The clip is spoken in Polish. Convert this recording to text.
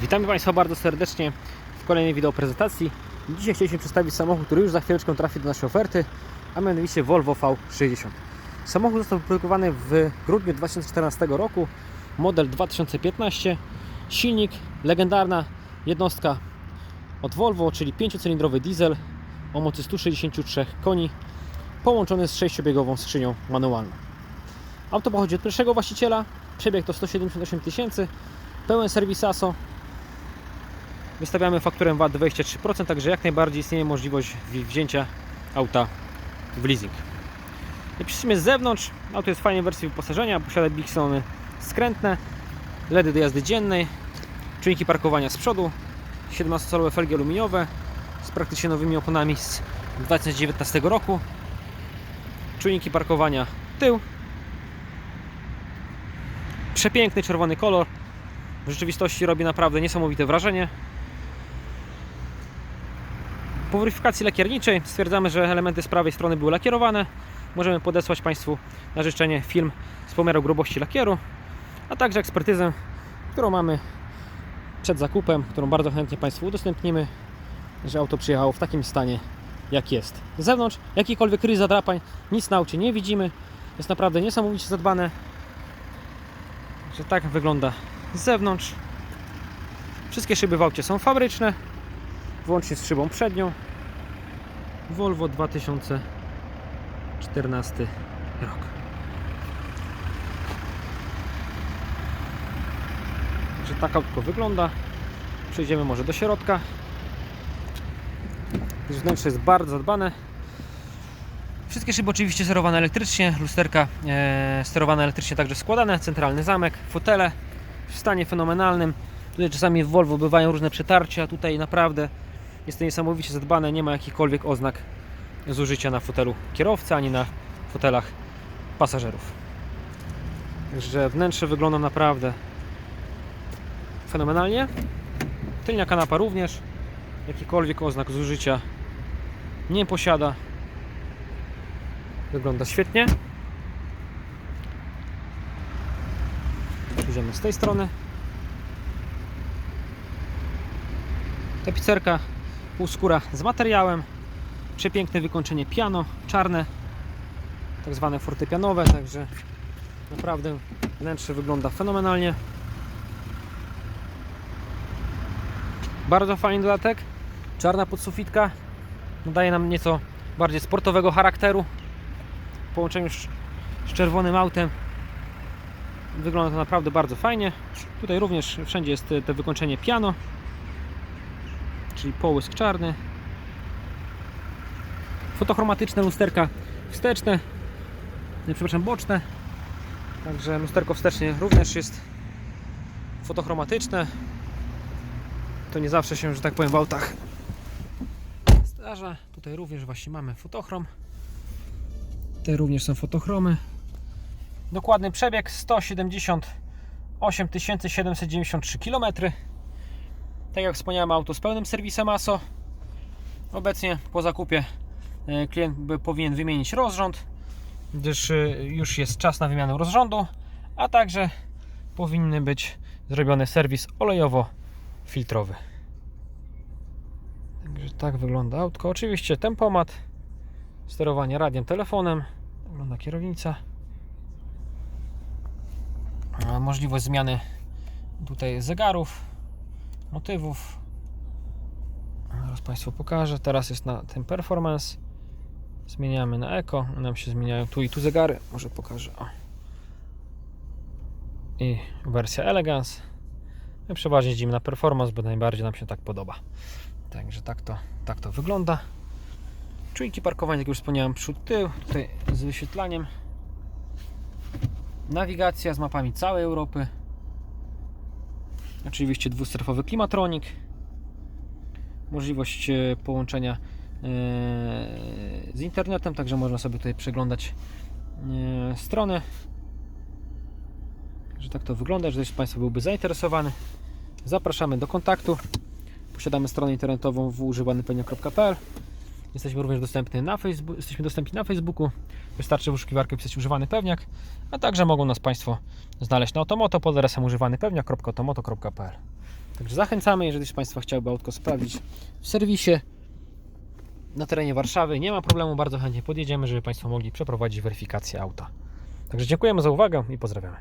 Witamy Państwa bardzo serdecznie w kolejnej wideo prezentacji. Dzisiaj chcieliśmy przedstawić samochód, który już za chwileczkę trafi do naszej oferty, a mianowicie Volvo V60. Samochód został wyprodukowany w grudniu 2014 roku, model 2015, silnik, legendarna jednostka od Volvo, czyli 5-cylindrowy diesel o mocy 163 koni, połączony z 6-biegową skrzynią manualną. Auto pochodzi od pierwszego właściciela, przebieg to 178 tysięcy, pełen serwis ASO. Wystawiamy fakturę VAT 23%, także jak najbardziej istnieje możliwość wzi- wzięcia auta w leasing. Przyjrzymy z zewnątrz, auto jest w fajnej wersji wyposażenia, posiada bigsony skrętne, LEDy do jazdy dziennej, czujniki parkowania z przodu, 17-calowe felgi aluminiowe z praktycznie nowymi oponami z 2019 roku, czujniki parkowania tył, przepiękny czerwony kolor, w rzeczywistości robi naprawdę niesamowite wrażenie. Po weryfikacji lakierniczej stwierdzamy, że elementy z prawej strony były lakierowane. Możemy podesłać Państwu na życzenie film z pomiaru grubości lakieru, a także ekspertyzę, którą mamy przed zakupem, którą bardzo chętnie Państwu udostępnimy, że auto przyjechało w takim stanie, jak jest. Z zewnątrz jakikolwiek rys zadrapań, nic na aucie nie widzimy. Jest naprawdę niesamowicie zadbane. Że tak wygląda z zewnątrz. Wszystkie szyby w aucie są fabryczne, włącznie z szybą przednią. Volvo 2014 rok. Także tak autko wygląda. Przejdziemy może do środka. Wnętrze jest bardzo zadbane. Wszystkie szyby oczywiście sterowane elektrycznie, lusterka e, sterowane elektrycznie także składane, centralny zamek, fotele w stanie fenomenalnym. Tutaj czasami w Volvo bywają różne przetarcia, tutaj naprawdę jest to niesamowicie zadbane, nie ma jakichkolwiek oznak zużycia na fotelu kierowcy, ani na fotelach pasażerów. Także wnętrze wygląda naprawdę fenomenalnie. Tylnia kanapa również jakikolwiek oznak zużycia nie posiada. Wygląda świetnie. Idziemy z tej strony. Tapicerka półskóra z materiałem. Przepiękne wykończenie piano, czarne, tak zwane fortepianowe, także naprawdę wnętrze wygląda fenomenalnie. Bardzo fajny dodatek. Czarna podsufitka nadaje nam nieco bardziej sportowego charakteru. W połączeniu z, z czerwonym autem wygląda to naprawdę bardzo fajnie. Tutaj również wszędzie jest te wykończenie piano, czyli połysk czarny. Fotochromatyczne lusterka wsteczne, nie, przepraszam, boczne. Także lusterko wstecznie również jest fotochromatyczne. To nie zawsze się, że tak powiem, w autach zdarza. Tutaj również właśnie mamy fotochrom. Te również są fotochromy. Dokładny przebieg 178 793 km. Tak jak wspomniałem, auto z pełnym serwisem ASO. Obecnie po zakupie e, klient powinien wymienić rozrząd, gdyż e, już jest czas na wymianę rozrządu, a także powinny być zrobiony serwis olejowo-filtrowy. Także tak wygląda autko. Oczywiście tempomat, sterowanie radiem, telefonem, wygląda kierownica. Możliwość zmiany tutaj zegarów, motywów. Zaraz Państwu pokażę. Teraz jest na tym performance. Zmieniamy na Eco. Nam się zmieniają tu i tu zegary. Może pokażę. O. I wersja Elegance. My przeważnie jeździmy na performance, bo najbardziej nam się tak podoba. Także tak to, tak to wygląda. Czujniki parkowania, jak już wspomniałem, przód, tył. Tutaj z wyświetlaniem. Nawigacja z mapami całej Europy. Oczywiście dwustrefowy klimatronik. Możliwość e, połączenia e, z internetem, także można sobie tutaj przeglądać e, strony. Że tak to wygląda, jeżeli Państwa byłby zainteresowany. Zapraszamy do kontaktu. Posiadamy stronę internetową wużywanypewnia.pl Jesteśmy również dostępni na Facebooku, jesteśmy dostępni na Facebooku. Wystarczy w wyszukiwarkę wpisać używany pewniak, a także mogą nas Państwo znaleźć na Otomoto pod adresem używanypewniak.otomoto.pl Także zachęcamy, jeżeli też Państwo chciałby autko sprawdzić w serwisie na terenie Warszawy, nie ma problemu, bardzo chętnie podjedziemy, żeby Państwo mogli przeprowadzić weryfikację auta. Także dziękujemy za uwagę i pozdrawiamy.